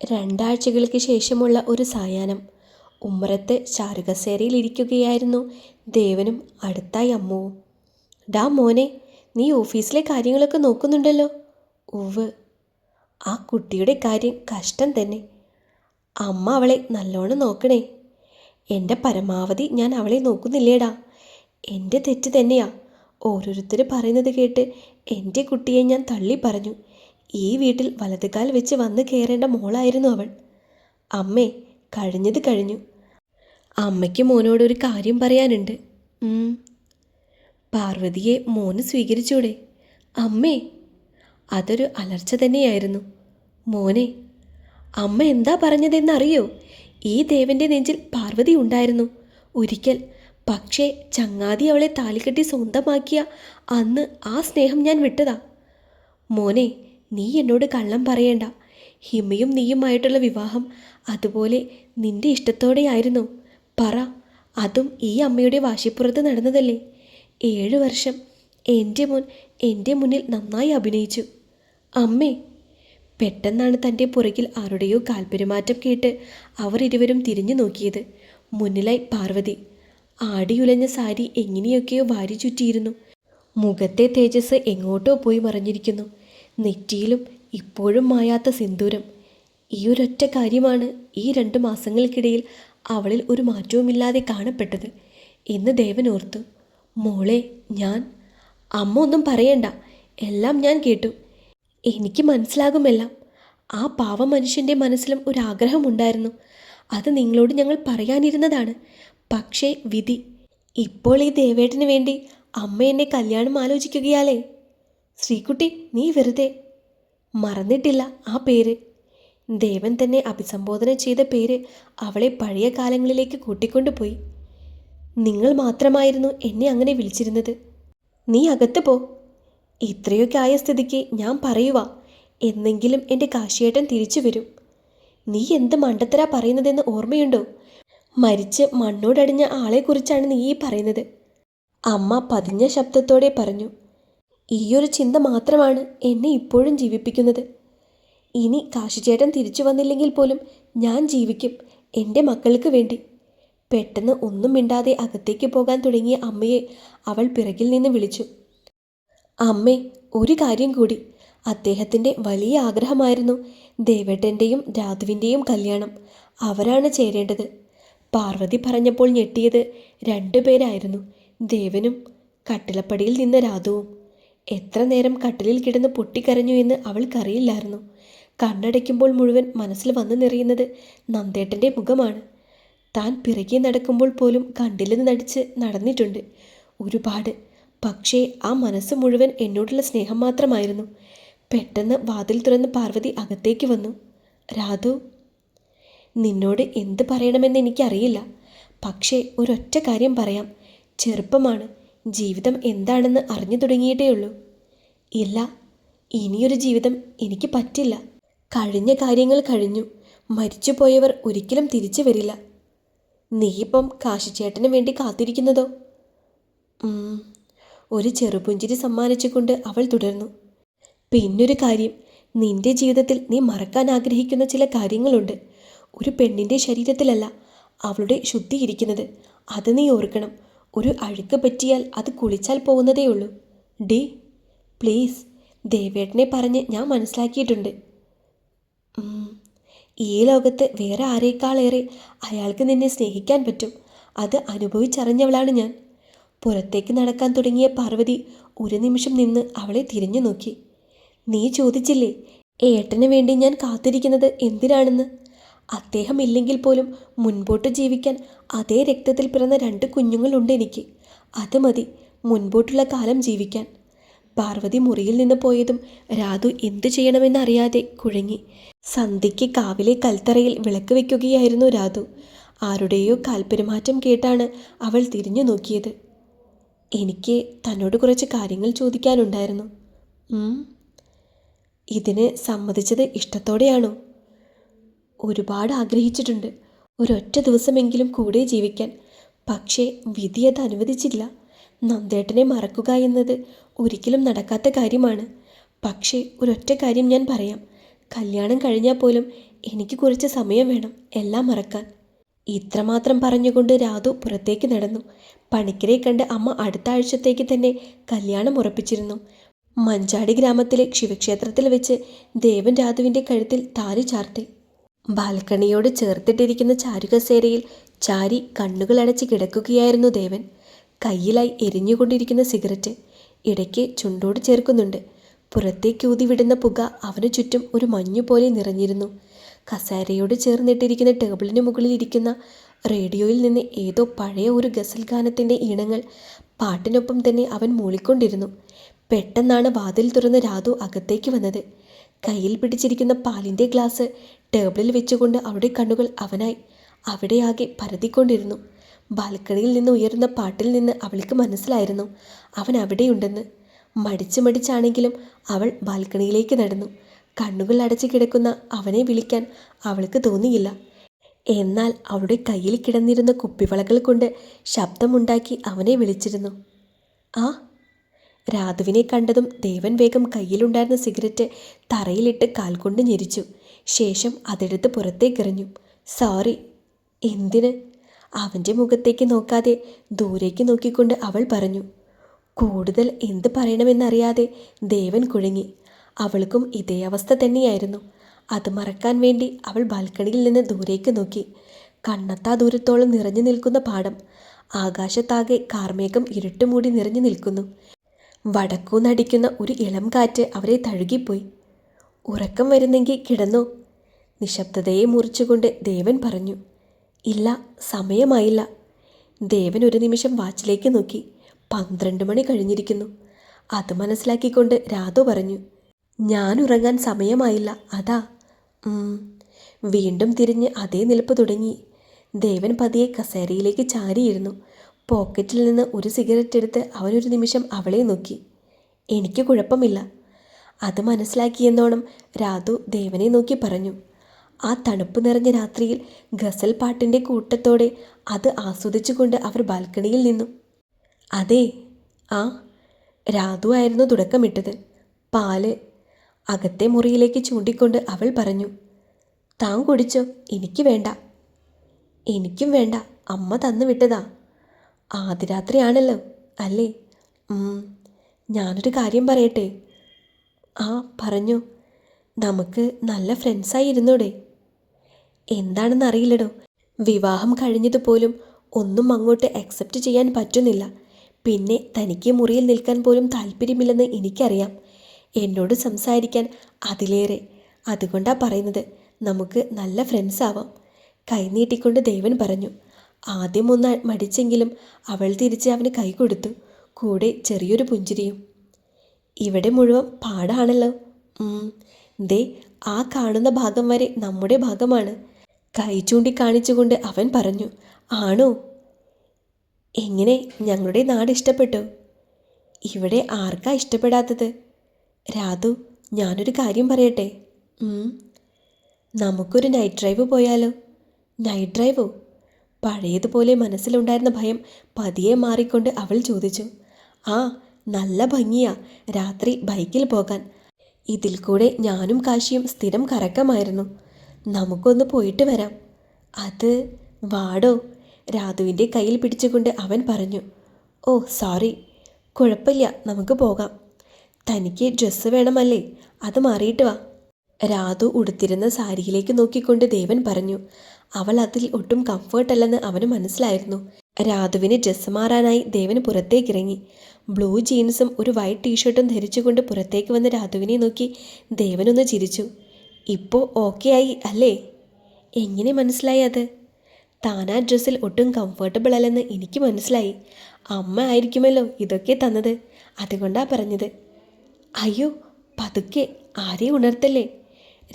രണ്ടാഴ്ചകൾക്ക് ശേഷമുള്ള ഒരു സായാഹ്നം. ഉമ്മറത്ത് ചാരുകസേരയിലിരിക്കുകയായിരുന്നു ദേവനും അടുത്തായി അമ്മുവും ഡാ മോനെ നീ ഓഫീസിലെ കാര്യങ്ങളൊക്കെ നോക്കുന്നുണ്ടല്ലോ. ഉവ് ആ കുട്ടിയുടെ കാര്യം കഷ്ടം തന്നെ. അമ്മ അവളെ നല്ലോണം നോക്കണേ. എന്റെ പരമാവധി ഞാൻ അവളെ നോക്കുന്നില്ലേടാ. എന്റെ തെറ്റ് തന്നെയാ. ഓരോരുത്തർ പറയുന്നത് കേട്ട് എന്റെ കുട്ടിയെ ഞാൻ തള്ളി പറഞ്ഞു ഈ വീട്ടിൽ വലതുകാൽ വെച്ച് വന്ന് കയറേണ്ട മോളായിരുന്നു അവൾ. അമ്മേ കഴിഞ്ഞത് കഴിഞ്ഞു. അമ്മയ്ക്ക് മോനോട് ഒരു കാര്യം പറയാനുണ്ട്. പാർവതിയെ മോന് സ്വീകരിച്ചൂടെ? അമ്മേ അതൊരു അലർച്ച തന്നെയായിരുന്നു. മോനെ അമ്മ എന്താ പറഞ്ഞതെന്നറിയോ? ഈ ദേവന്റെ നെഞ്ചിൽ പാർവതി ഉണ്ടായിരുന്നു. ഒരിക്കൽ പക്ഷേ ചങ്ങാതി അവളെ താലികെട്ടി സ്വന്തമാക്കിയ അന്ന് ആ സ്നേഹം ഞാൻ വിട്ടതാ. മോനെ നീ എന്നോട് കള്ളം പറയണ്ട. ഹിമയും നീയുമായിട്ടുള്ള വിവാഹം അതുപോലെ നിന്റെ ഇഷ്ടത്തോടെയായിരുന്നു. പറ അതും ഈ അമ്മയുടെ വാശിപ്പുറത്ത് നടന്നതല്ലേ? ഏഴ് വർഷം എന്റെ മുൻ എന്റെ മുന്നിൽ നന്നായി അഭിനയിച്ചു. അമ്മേ പെട്ടെന്നാണ് തന്റെ പുറകിൽ ആരുടെയോ കാൽപെരുമാറ്റം കേട്ട് അവർ ഇരുവരും തിരിഞ്ഞു നോക്കിയത്. മുന്നിലായി പാർവതി. ആടിയുലഞ്ഞ സാരി എങ്ങനെയൊക്കെയോ വാരി ചുറ്റിയിരുന്നു. മുഖത്തെ തേജസ് എങ്ങോട്ടോ പോയി മറഞ്ഞിരിക്കുന്നു. നെറ്റിയിലും ഇപ്പോഴും മായാത്ത സിന്ദൂരം. ഈ ഒരൊറ്റ കാര്യമാണ് ഈ രണ്ട് മാസങ്ങൾക്കിടയിൽ അവളിൽ ഒരു മാറ്റവുമില്ലാതെ കാണപ്പെട്ടത്. എന്ന് ദേവൻ ഓർത്തു മോളെ ഞാൻ അമ്മ ഒന്നും പറയണ്ട. എല്ലാം ഞാൻ കേട്ടു. എനിക്ക് മനസ്സിലാകുമെല്ലാം ആ പാവ മനുഷ്യന്റെ മനസ്സിലും ഒരാഗ്രഹമുണ്ടായിരുന്നു അത് നിങ്ങളോട് ഞങ്ങൾ പറയാനിരുന്നതാണ്. പക്ഷേ വിധി ഇപ്പോൾ ഈ ദേവേട്ടന് വേണ്ടി അമ്മ എന്നെ കല്യാണം ആലോചിക്കുകയാലേ. ശ്രീകുട്ടി നീ വെറുതെ. മറന്നിട്ടില്ല ആ പേര്. ദേവൻ തന്നെ അഭിസംബോധന ചെയ്ത പേര് അവളെ പഴയ കാലങ്ങളിലേക്ക് കൂട്ടിക്കൊണ്ടുപോയി. നിങ്ങൾ മാത്രമായിരുന്നു എന്നെ അങ്ങനെ വിളിച്ചിരുന്നത്. നീ അകത്ത് പോ. ഇത്രയൊക്കെ ആയ സ്ഥിതിക്ക് ഞാൻ പറയുക എന്നെങ്കിലും എന്റെ കാശിയേട്ടൻ തിരിച്ചു വരും. നീ എന്ത് മണ്ടത്തരാ പറയുന്നതെന്ന് ഓർമ്മയുണ്ടോ? മരിച്ച് മണ്ണോടടിഞ്ഞ ആളെക്കുറിച്ചാണ് നീ ഈ പറയുന്നത്. അമ്മ പതിഞ്ഞ ശബ്ദത്തോടെ പറഞ്ഞു. ഈയൊരു ചിന്ത മാത്രമാണ് എന്നെ ഇപ്പോഴും ജീവിപ്പിക്കുന്നത്. ഇനി കാശിചേട്ടൻ തിരിച്ചു വന്നില്ലെങ്കിൽ പോലും ഞാൻ ജീവിക്കും എന്റെ മക്കൾക്ക് വേണ്ടി. പെട്ടെന്ന് ഒന്നും മിണ്ടാതെ അകത്തേക്ക് പോകാൻ തുടങ്ങിയ അമ്മയെ അവൾ പിറകിൽ നിന്ന് വിളിച്ചു. അമ്മേ ഒരു കാര്യം കൂടി. അദ്ദേഹത്തിന്റെ വലിയ ആഗ്രഹമായിരുന്നു ദേവേട്ടന്റെയും രാധുവിന്റെയും കല്യാണം. അവരാണ് ചേരേണ്ടത്. പാർവതി പറഞ്ഞപ്പോൾ ഞെട്ടിയത് രണ്ടുപേരായിരുന്നു ദേവനും കട്ടിലപ്പടിയിൽ നിന്ന രാധുവും. എത്ര നേരം കട്ടിലിൽ കിടന്ന് പൊട്ടിക്കരഞ്ഞു എന്ന് അവൾക്കറിയില്ലായിരുന്നു. കണ്ണടയ്ക്കുമ്പോൾ മുഴുവൻ മനസ്സിൽ വന്നു നിറയുന്നത് നന്ദേട്ടന്റെ മുഖമാണ്. താൻ പിറകെ നടക്കുമ്പോൾ പോലും കണ്ടില്ലെന്ന് നടിച്ച് നടന്നിട്ടുണ്ട്. ഒരുപാട്. പക്ഷേ ആ മനസ്സ് മുഴുവൻ എന്നോടുള്ള സ്നേഹം മാത്രമായിരുന്നു. പെട്ടെന്ന് വാതിൽ തുറന്ന് പാർവതി അകത്തേക്ക് വന്നു. രാധു നിന്നോട് എന്ത് പറയണമെന്ന് എനിക്കറിയില്ല. പക്ഷേ ഒരൊറ്റ കാര്യം പറയാം. ചെറുപ്പമാണ്. ജീവിതം എന്താണെന്ന് അറിഞ്ഞു തുടങ്ങിയിട്ടേ ഉള്ളൂ ഇല്ല ഇനിയൊരു ജീവിതം എനിക്ക് പറ്റില്ല. കഴിഞ്ഞ കാര്യങ്ങൾ കഴിഞ്ഞു. മരിച്ചുപോയവർ ഒരിക്കലും തിരിച്ചു വരില്ല. നീയിപ്പം കാശിച്ചേട്ടന് വേണ്ടി കാത്തിരിക്കുന്നതോ? ഒരു ചെറുപുഞ്ചിരി സമ്മാനിച്ചുകൊണ്ട് അവൾ തുടർന്നു. പിന്നൊരു കാര്യം നിന്റെ ജീവിതത്തിൽ നീ മറക്കാൻ ആഗ്രഹിക്കുന്ന ചില കാര്യങ്ങളുണ്ട്. ഒരു പെണ്ണിന്റെ ശരീരത്തിലല്ല അവളുടെ ശുദ്ധി ഇരിക്കുന്നത്. അത് നീ ഓർക്കണം. ഒരു അഴുക്ക് പറ്റിയാൽ അത് കുളിച്ചാൽ പോകുന്നതേയുള്ളൂ. ഡി പ്ലീസ് ദേവേട്ടനെ പറഞ്ഞ് ഞാൻ മനസ്സിലാക്കിയിട്ടുണ്ട്. ഈ ലോകത്ത് വേറെ ആരേക്കാളേറെ അയാൾക്ക് നിന്നെ സ്നേഹിക്കാൻ പറ്റും. അത് അനുഭവിച്ചറിഞ്ഞവളാണ് ഞാൻ. പുറത്തേക്ക് നടക്കാൻ തുടങ്ങിയ പാർവതി ഒരു നിമിഷം നിന്ന് അവളെ തിരിഞ്ഞു നോക്കി നീ ചോദിച്ചില്ലേ ഏട്ടന് വേണ്ടി ഞാൻ കാത്തിരിക്കുന്നത് എന്തിനാണെന്ന്? അദ്ദേഹം ഇല്ലെങ്കിൽ പോലും മുൻപോട്ട് ജീവിക്കാൻ അതേ രക്തത്തിൽ പിറന്ന രണ്ട് കുഞ്ഞുങ്ങളുണ്ട് എനിക്ക്. അത് മതി മുൻപോട്ടുള്ള കാലം ജീവിക്കാൻ. പാർവതി മുറിയിൽ നിന്ന് പോയതും രാധു എന്തു ചെയ്യണമെന്നറിയാതെ കുഴങ്ങി. സന്ധ്യയ്ക്ക് കാവിലെ കൽത്തറയിൽ വിളക്ക് വയ്ക്കുകയായിരുന്നു രാധു. ആരുടെയോ കാൽപെരുമാറ്റം കേട്ടാണ് അവൾ തിരിഞ്ഞു നോക്കിയത്. എനിക്ക് തന്നോട് കുറച്ച് കാര്യങ്ങൾ ചോദിക്കാനുണ്ടായിരുന്നു. ഇതിന് സമ്മതിച്ചത് ഇഷ്ടത്തോടെയാണോ? ഒരുപാട് ആഗ്രഹിച്ചിട്ടുണ്ട്. ഒരൊറ്റ ദിവസമെങ്കിലും കൂടെ ജീവിക്കാൻ. പക്ഷേ വിധി അത് അനുവദിച്ചില്ല. നന്ദേട്ടനെ മറക്കുക എന്നത് ഒരിക്കലും നടക്കാത്ത കാര്യമാണ്. പക്ഷേ ഒരൊറ്റ കാര്യം ഞാൻ പറയാം. കല്യാണം കഴിഞ്ഞാൽ പോലും എനിക്ക് കുറച്ച് സമയം വേണം എല്ലാം മറക്കാൻ. ഇത്രമാത്രം പറഞ്ഞുകൊണ്ട് രാധു പുറത്തേക്ക് നടന്നു. പണിക്കരെ കണ്ട് അമ്മ അടുത്ത ആഴ്ചത്തേക്ക് തന്നെ കല്യാണം ഉറപ്പിച്ചിരുന്നു. മഞ്ചാടി ഗ്രാമത്തിലെ ശിവക്ഷേത്രത്തിൽ വെച്ച് ദേവൻ രാധുവിന്റെ കഴുത്തിൽ താലി ചാർത്തി. ബാൽക്കണിയോട് ചേർത്തിട്ടിരിക്കുന്ന ചാരുകസേരയിൽ ചാരി കണ്ണുകളടച്ച് കിടക്കുകയായിരുന്നു ദേവൻ. കയ്യിലായി എരിഞ്ഞുകൊണ്ടിരിക്കുന്ന സിഗരറ്റ് ഇടയ്ക്ക് ചുണ്ടോട് ചേർക്കുന്നുണ്ട്. പുറത്തേക്ക് ഊതിവിടുന്ന പുക അവനു ചുറ്റും ഒരു മഞ്ഞുപോലെ നിറഞ്ഞിരുന്നു. കസേരയോട് ചേർന്നിട്ടിരിക്കുന്ന ടേബിളിന് മുകളിൽ ഇരിക്കുന്ന റേഡിയോയിൽ നിന്ന് ഏതോ പഴയ ഒരു ഗസൽ ഗാനത്തിന്റെ ഈണങ്ങൾ പാട്ടിനൊപ്പം തന്നെ അവൻ മൂളിക്കൊണ്ടിരുന്നു. പെട്ടെന്നാണ് വാതിൽ തുറന്ന് രാധു അകത്തേക്ക് വന്നത്. കയ്യിൽ പിടിച്ചിരിക്കുന്ന പാലിന്റെ ഗ്ലാസ് ടേബിളിൽ വെച്ചുകൊണ്ട് അവളുടെ കണ്ണുകൾ അവനായി. അവിടെയാകെ പരതിക്കൊണ്ടിരുന്നു. ബാൽക്കണിയിൽ നിന്ന് ഉയർന്ന പാട്ടിൽ നിന്ന് അവൾക്ക് മനസ്സിലായിരുന്നു അവൻ അവിടെയുണ്ടെന്ന്. മടിച്ച് മടിച്ചാണെങ്കിലും അവൾ ബാൽക്കണിയിലേക്ക് നടന്നു. കണ്ണുകൾ അടച്ചു കിടക്കുന്ന അവനെ വിളിക്കാൻ അവൾക്ക് തോന്നിയില്ല. എന്നാൽ അവളുടെ കയ്യിൽ കിടന്നിരുന്ന കുപ്പിവളകൾ കൊണ്ട് ശബ്ദമുണ്ടാക്കി അവനെ വിളിച്ചിരുന്നു. ആ? രാധുവിനെ കണ്ടതും ദേവൻ വേഗം കയ്യിലുണ്ടായിരുന്ന സിഗരറ്റ് തറയിലിട്ട് കാൽ കൊണ്ട് ഞെരിച്ചു. ശേഷം അതെടുത്ത് പുറത്തേക്കെറിഞ്ഞു സോറി എന്തിന്? അവന്റെ മുഖത്തേക്ക് നോക്കാതെ ദൂരേക്ക് നോക്കിക്കൊണ്ട് അവൾ പറഞ്ഞു. കൂടുതൽ എന്ത് പറയണമെന്നറിയാതെ ദേവൻ കുഴങ്ങി. അവൾക്കും ഇതേ അവസ്ഥ തന്നെയായിരുന്നു. അത് മറക്കാൻ വേണ്ടി അവൾ ബാൽക്കണിയിൽ നിന്ന് ദൂരേക്ക് നോക്കി. കണ്ണത്താ ദൂരത്തോളം നിറഞ്ഞു നിൽക്കുന്ന പാടം. ആകാശത്താകെ കാർമേഘം ഇരുട്ടുമൂടി നിറഞ്ഞു നിൽക്കുന്നു. വടക്കൂന്നടിക്കുന്ന ഒരു ഇളം കാറ്റ് അവരെ തഴുകിപ്പോയി. ഉറക്കം വരുന്നെങ്കിൽ കിടന്നോ. നിശബ്ദതയെ മുറിച്ചുകൊണ്ട് ദേവൻ പറഞ്ഞു ഇല്ല സമയമായില്ല. ദേവൻ ഒരു നിമിഷം വാച്ചിലേക്ക് നോക്കി പന്ത്രണ്ട് മണി കഴിഞ്ഞിരിക്കുന്നു. അത് മനസ്സിലാക്കിക്കൊണ്ട് രാധു പറഞ്ഞു ഞാൻ ഉറങ്ങാൻ സമയമായില്ല അതാ. വീണ്ടും തിരിഞ്ഞ് അതേ നിൽപ്പ് തുടങ്ങി. ദേവൻ പതിയെ കസേരയിലേക്ക് ചാരിയിരുന്നു. പോക്കറ്റിൽ നിന്ന് ഒരു സിഗരറ്റ് എടുത്ത് അവനൊരു നിമിഷം അവളെ നോക്കി. എനിക്ക് കുഴപ്പമില്ല. അത് മനസ്സിലാക്കിയെന്നോണം രാധു ദേവനെ നോക്കി പറഞ്ഞു. ആ തണുപ്പ് നിറഞ്ഞ രാത്രിയിൽ ഗസൽ പാട്ടിന്റെ കൂട്ടത്തോടെ അത് ആസ്വദിച്ചുകൊണ്ട് അവർ ബാൽക്കണിയിൽ നിന്നു. അതെ ആ രാധു ആയിരുന്നു തുടക്കമിട്ടത്. പാൽ അകത്തെ മുറിയിലേക്ക് ചൂണ്ടിക്കൊണ്ട് അവൾ പറഞ്ഞു താൻ കുടിച്ചോ? എനിക്ക് വേണ്ട. എനിക്കും വേണ്ട. അമ്മ തന്നു വിട്ടതാ. ആദ്യരാത്രിയാണല്ലോ അല്ലേ? ഞാനൊരു കാര്യം പറയട്ടെ. ആ പറഞ്ഞു. നമുക്ക് നല്ല ഫ്രണ്ട്സായി ഇരുന്നൂടെ എന്താണെന്നറിയില്ലടോ വിവാഹം കഴിഞ്ഞതുപോലും ഒന്നും അങ്ങോട്ട് അക്സെപ്റ്റ് ചെയ്യാൻ പറ്റുന്നില്ല. പിന്നെ തനിക്ക് മുറിയിൽ നിൽക്കാൻ പോലും താല്പര്യമില്ലെന്ന് എനിക്കറിയാം. എന്നോട് സംസാരിക്കാൻ അതിലേറെ. അതുകൊണ്ടാണ് പറയുന്നത് നമുക്ക് നല്ല ഫ്രണ്ട്സ് ആവാം. കൈനീട്ടിക്കൊണ്ട് ദേവൻ പറഞ്ഞു. ആദ്യം ഒന്ന് മടിച്ചെങ്കിലും അവൾ തിരിച്ച് അവന് കൈ കൊടുത്തു. കൂടെ ചെറിയൊരു പുഞ്ചിരിയും. ഇവിടെ മുഴുവൻ പാടാണല്ലോ. ദേ ആ കാണുന്ന ഭാഗം വരെ നമ്മുടെ ഭാഗമാണ്. കൈ ചൂണ്ടിക്കാണിച്ചുകൊണ്ട് അവൻ പറഞ്ഞു ആണോ? എങ്ങനെ ഞങ്ങളുടെ നാട് ഇഷ്ടപ്പെട്ടു? ഇവിടെ ആർക്കാ ഇഷ്ടപ്പെടാത്തത്? രാധു ഞാനൊരു കാര്യം പറയട്ടെ. നമുക്കൊരു നൈറ്റ് ഡ്രൈവ് പോയാലോ? നൈറ്റ് ഡ്രൈവോ പഴയതുപോലെ മനസ്സിലുണ്ടായിരുന്ന ഭയം പതിയെ മാറിക്കൊണ്ട് അവൾ ചോദിച്ചു ആ നല്ല ഭംഗിയാ. രാത്രി ബൈക്കിൽ പോകാൻ. ഇതിൽ കൂടെ ഞാനും കാശിയും സ്ഥിരം കറക്കമായിരുന്നു. നമുക്കൊന്ന് പോയിട്ട് വരാം. അത് വാടോ. രാധുവിന്റെ കയ്യിൽ പിടിച്ചുകൊണ്ട് അവൻ പറഞ്ഞു. Oh sorry. കുഴപ്പമില്ല നമുക്ക് പോകാം. തനിക്ക് ഡ്രസ്സ് വേണമല്ലേ? അത് മാറിയിട്ട് വാ. രാധു ഉടുത്തിരുന്ന സാരിയിലേക്ക് നോക്കിക്കൊണ്ട് ദേവൻ പറഞ്ഞു. അവൾ അതിൽ ഒട്ടും കംഫേർട്ടല്ലെന്ന് അവന് മനസ്സിലായിരുന്നു. രാധുവിന് ഡ്രസ്സ് മാറാനായി ദേവന് പുറത്തേക്കിറങ്ങി. ബ്ലൂ ജീൻസും ഒരു വൈറ്റ് ടീഷർട്ടും ധരിച്ചുകൊണ്ട് പുറത്തേക്ക് വന്ന രാധുവിനെ നോക്കി ദേവനൊന്ന് ചിരിച്ചു. ഇപ്പോൾ ഓക്കെ ആയി അല്ലേ? എങ്ങനെ മനസ്സിലായി അത്? താനാ ഡ്രസ്സിൽ ഒട്ടും കംഫർട്ടബിൾ അല്ലെന്ന് എനിക്ക് മനസ്സിലായി. അമ്മ ആയിരിക്കുമല്ലോ ഇതൊക്കെ തന്നത്. അതുകൊണ്ടാ പറഞ്ഞത്. അയ്യോ പതുക്കെ ആരെയും ഉണർത്തല്ലേ?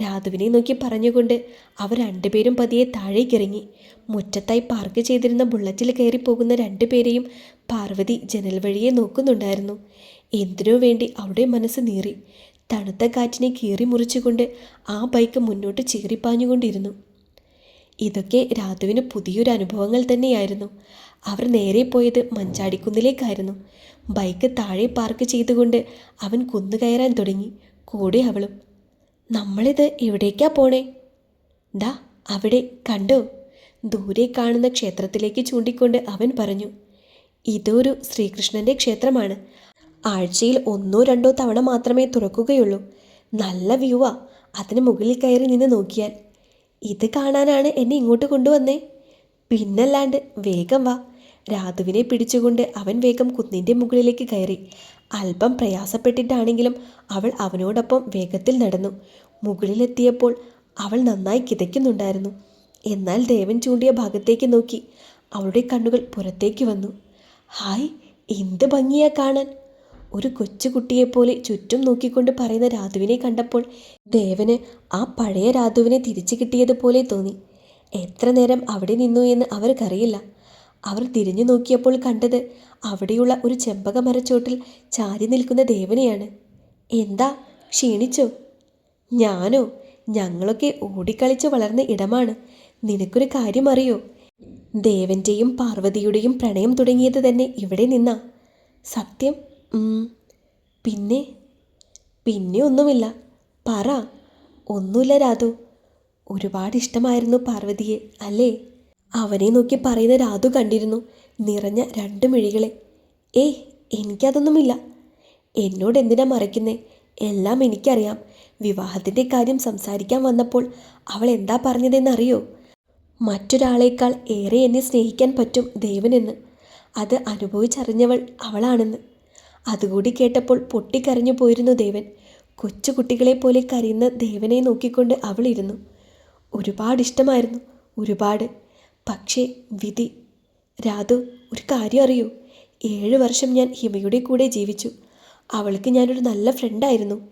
രാധുവിനെ നോക്കി പറഞ്ഞുകൊണ്ട് അവർ രണ്ടുപേരും പതിയെ താഴേക്കിറങ്ങി. മുറ്റത്തായി പാർക്ക് ചെയ്തിരുന്ന ബുള്ളറ്റിൽ കയറി പോകുന്ന രണ്ടുപേരെയും പാർവതി ജനൽ വഴിയെ നോക്കുന്നുണ്ടായിരുന്നു. എന്തിനോ വേണ്ടി അവിടെ മനസ്സ് നീറി. തണുത്ത കാറ്റിനെ കീറി മുറിച്ചുകൊണ്ട് ആ ബൈക്ക് മുന്നോട്ട് ചീറിപ്പാഞ്ഞുകൊണ്ടിരുന്നു ഇതൊക്കെ രാധുവിന് പുതിയൊരു അനുഭവങ്ങൾ തന്നെയായിരുന്നു. അവർ നേരെ പോയത് മഞ്ചാടിക്കുന്നിലേക്കായിരുന്നു. ബൈക്ക് താഴെ പാർക്ക് ചെയ്തുകൊണ്ട് അവൻ കുന്നു കയറാൻ തുടങ്ങി. കൂടെ അവളും നമ്മളിത് എവിടേക്കാ പോണേ? ദാ അവിടെ കണ്ടോ? ദൂരെ കാണുന്ന ക്ഷേത്രത്തിലേക്ക് ചൂണ്ടിക്കൊണ്ട് അവൻ പറഞ്ഞു ഇതൊരു ശ്രീകൃഷ്ണന്റെ ക്ഷേത്രമാണ്. ആഴ്ചയിൽ ഒന്നോ രണ്ടോ തവണ മാത്രമേ തുറക്കുകയുള്ളൂ. നല്ല വ്യൂവാ. അതിന് മുകളിൽ കയറി നിന്ന് നോക്കിയാൽ ഇത് കാണാനാണ് എന്നെ ഇങ്ങോട്ട് കൊണ്ടുവന്നേ. പിന്നല്ലാണ്ട് വേഗം വാ. രാധുവിനെ പിടിച്ചുകൊണ്ട് അവൻ വേഗം കുന്നിന്റെ മുകളിലേക്ക് കയറി. അല്പം പ്രയാസപ്പെട്ടിട്ടാണെങ്കിലും അവൾ അവനോടൊപ്പം വേഗത്തിൽ നടന്നു. മുകളിലെത്തിയപ്പോൾ അവൾ നന്നായി കിതയ്ക്കുന്നുണ്ടായിരുന്നു. എന്നാൽ ദേവൻ ചൂണ്ടിയ ഭാഗത്തേക്ക് നോക്കി. അവളുടെ കണ്ണുകൾ പുറത്തേക്ക് വന്നു. ഹായ് എന്ത് ഭംഗിയാ കാണാൻ? ഒരു കൊച്ചുകുട്ടിയെപ്പോലെ ചുറ്റും നോക്കിക്കൊണ്ട് പറയുന്ന രാധുവിനെ കണ്ടപ്പോൾ ദേവന് ആ പഴയ രാധുവിനെ തിരിച്ചു കിട്ടിയതുപോലെ തോന്നി. എത്ര നേരം അവിടെ നിന്നു എന്ന് അവർക്കറിയില്ല. അവർ തിരിഞ്ഞു നോക്കിയപ്പോൾ കണ്ടത് അവിടെയുള്ള ഒരു ചെമ്പക മരച്ചോട്ടിൽ ചാരി നിൽക്കുന്ന ദേവനെയാണ്. എന്താ? ക്ഷീണിച്ചോ? ഞാനോ? ഞങ്ങളൊക്കെ ഓടിക്കളിച്ച് വളർന്ന ഇടമാണ്. നിനക്കൊരു കാര്യം അറിയോ? ദേവന്റെയും പാർവതിയുടെയും പ്രണയം തുടങ്ങിയത് തന്നെ ഇവിടെ നിന്നാ. സത്യം? പിന്നെ? പിന്നെ ഒന്നുമില്ല. പറ. ഒന്നുമില്ല രാധു. ഒരുപാട് ഇഷ്ടമായിരുന്നു പാർവതിയെ അല്ലേ? അവനെ നോക്കി പറയുന്ന രാധു കണ്ടിരുന്നു നിറഞ്ഞ രണ്ട് മിഴികളെ. ഏയ് എനിക്കതൊന്നുമില്ല. എന്നോട് എന്തിനാ മറയ്ക്കുന്നേ? എല്ലാം എനിക്കറിയാം. വിവാഹത്തിന്റെ കാര്യം സംസാരിക്കാൻ വന്നപ്പോൾ അവൾ എന്താ പറഞ്ഞതെന്നറിയോ? മറ്റൊരാളേക്കാൾ ഏറെ എന്നെ സ്നേഹിക്കാൻ പറ്റും ദേവനെന്ന്. അത് അനുഭവിച്ചറിഞ്ഞവൾ അവളാണെന്ന്. അതുകൂടി കേട്ടപ്പോൾ പൊട്ടിക്കരഞ്ഞു പോയിരുന്നു ദേവൻ. കൊച്ചുകുട്ടികളെ പോലെ കരയുന്ന ദേവനെ നോക്കിക്കൊണ്ട് അവളിരുന്നു ഒരുപാട് ഇഷ്ടമായിരുന്നു ഒരുപാട്. പക്ഷേ വിധി. രാധു ഒരു കാര്യം അറിയൂ. ഏഴ് വർഷം ഞാൻ ഹിമയുടെ കൂടെ ജീവിച്ചു. അവൾക്ക് ഞാനൊരു നല്ല ഫ്രണ്ടായിരുന്നു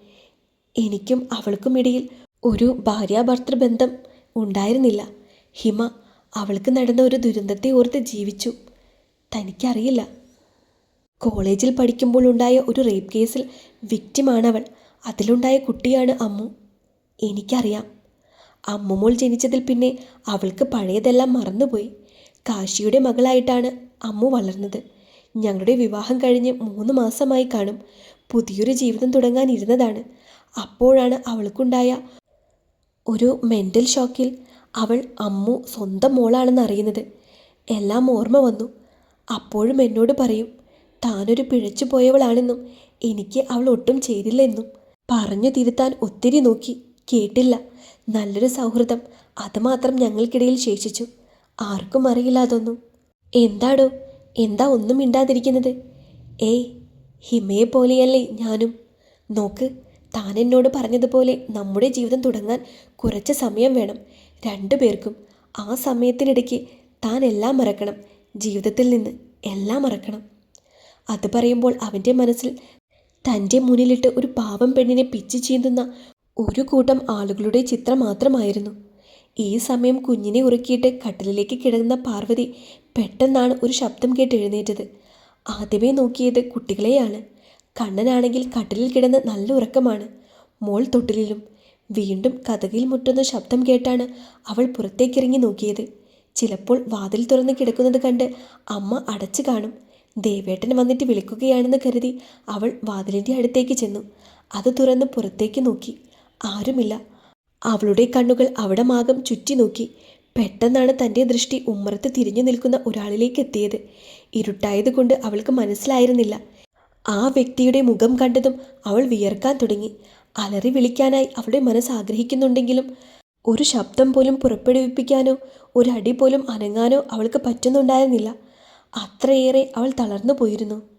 എനിക്കും അവൾക്കും ഇടയിൽ ഒരു ഭാര്യാഭർത്തൃ ബന്ധം ഉണ്ടായിരുന്നില്ല. ഹിമ അവൾക്ക് നടന്ന ഒരു ദുരന്തത്തെ ഓർത്ത് ജീവിച്ചു. തനിക്കറിയില്ല. കോളേജിൽ പഠിക്കുമ്പോൾ ഉണ്ടായ ഒരു റേപ്പ് കേസിൽ വിക്റ്റിമാണവൾ അതിലുണ്ടായ കുട്ടിയാണ് അമ്മു. എനിക്കറിയാം. അമ്മുമോൾ ജനിച്ചതിൽ പിന്നെ അവൾക്ക് പഴയതെല്ലാം മറന്നുപോയി. കാശിയുടെ മകളായിട്ടാണ് അമ്മു വളർന്നത്. ഞങ്ങളുടെ വിവാഹം കഴിഞ്ഞ് മൂന്ന് മാസമായി കാണും. പുതിയൊരു ജീവിതം തുടങ്ങാനിരുന്നതാണ് അപ്പോഴാണ് അവൾക്കുണ്ടായ ഒരു മെന്റൽ ഷോക്കിൽ അവൾ അമ്മു സ്വന്തം മോളാണെന്ന് അറിയുന്നത്. എല്ലാം ഓർമ്മ വന്നു. അപ്പോഴും എന്നോട് പറയും താനൊരു പിഴച്ചു പോയവളാണെന്നും എനിക്ക് അവൾ ഒട്ടും ചെയ്തില്ലെന്നും. പറഞ്ഞു തിരുത്താൻ ഒത്തിരി നോക്കി. കേട്ടില്ല. നല്ലൊരു സൗഹൃദം. അതുമാത്രം ഞങ്ങൾക്കിടയിൽ ശേഷിച്ചു. ആർക്കും അറിയില്ല അതൊന്നും. എന്താടോ? എന്താ ഒന്നും മിണ്ടാതിരിക്കുന്നത്? ഏയ് ഹിമയെ പോലെയല്ലേ ഞാനും. നോക്ക് താൻ എന്നോട് പറഞ്ഞതുപോലെ നമ്മുടെ ജീവിതം തുടങ്ങാൻ കുറച്ച് സമയം വേണം. രണ്ടു പേർക്കും ആ സമയത്തിനിടയ്ക്ക് താൻ എല്ലാം മറക്കണം. ജീവിതത്തിൽ നിന്ന് എല്ലാം മറക്കണം. അത് പറയുമ്പോൾ അവന്റെ മനസ്സിൽ തന്റെ മുന്നിലിട്ട് ഒരു പാവം പെണ്ണിനെ പിച്ചു ചീന്തുന്ന ഒരു കൂട്ടം ആളുകളുടെ ചിത്രം മാത്രമായിരുന്നു. ഈ സമയം കുഞ്ഞിനെ ഉറക്കിയിട്ട് കട്ടിലിലേക്ക് കിടന്ന പാർവതി പെട്ടെന്നാണ് ഒരു ശബ്ദം കേട്ട് എഴുന്നേറ്റത്. ആദ്യമേ നോക്കിയത് കുട്ടികളെയാണ്. കണ്ണനാണെങ്കിൽ കട്ടിലിൽ കിടന്ന് നല്ല ഉറക്കമാണ്. മോൾ തൊട്ടിലിലും. വീണ്ടും കഥകിൽ മുട്ടുന്ന ശബ്ദം കേട്ടാണ് അവൾ പുറത്തേക്കിറങ്ങി നോക്കിയത്. ചിലപ്പോൾ വാതിൽ തുറന്ന് കിടക്കുന്നത് കണ്ട് അമ്മ അടച്ചു കാണും. ദേവേട്ടൻ വന്നിട്ട് വിളിക്കുകയാണെന്ന് കരുതി അവൾ വാതിലിന്റെ അടുത്തേക്ക് ചെന്നു. അത് തുറന്ന് പുറത്തേക്ക് നോക്കി. ആരുമില്ല. അവളുടെ കണ്ണുകൾ അവിടെ മാകം ചുറ്റി നോക്കി. പെട്ടെന്നാണ് തന്റെ ദൃഷ്ടി ഉമ്മറത്ത് തിരിഞ്ഞു നിൽക്കുന്ന ഒരാളിലേക്ക് എത്തിയത്. ഇരുട്ടായതുകൊണ്ട് അവൾക്ക് മനസ്സിലായിരുന്നില്ല. ആ വ്യക്തിയുടെ മുഖം കണ്ടതും അവൾ വിയർക്കാൻ തുടങ്ങി. അലറി വിളിക്കാനായി അവളുടെ മനസ്സ് ആഗ്രഹിക്കുന്നുണ്ടെങ്കിലും ഒരു ശബ്ദം പോലും പുറപ്പെടുവിപ്പിക്കാനോ ഒരടി പോലും അനങ്ങാനോ അവൾക്ക് പറ്റുന്നുണ്ടായിരുന്നില്ല. അത്രയേറെ അവൾ തളർന്നു പോയിരുന്നു.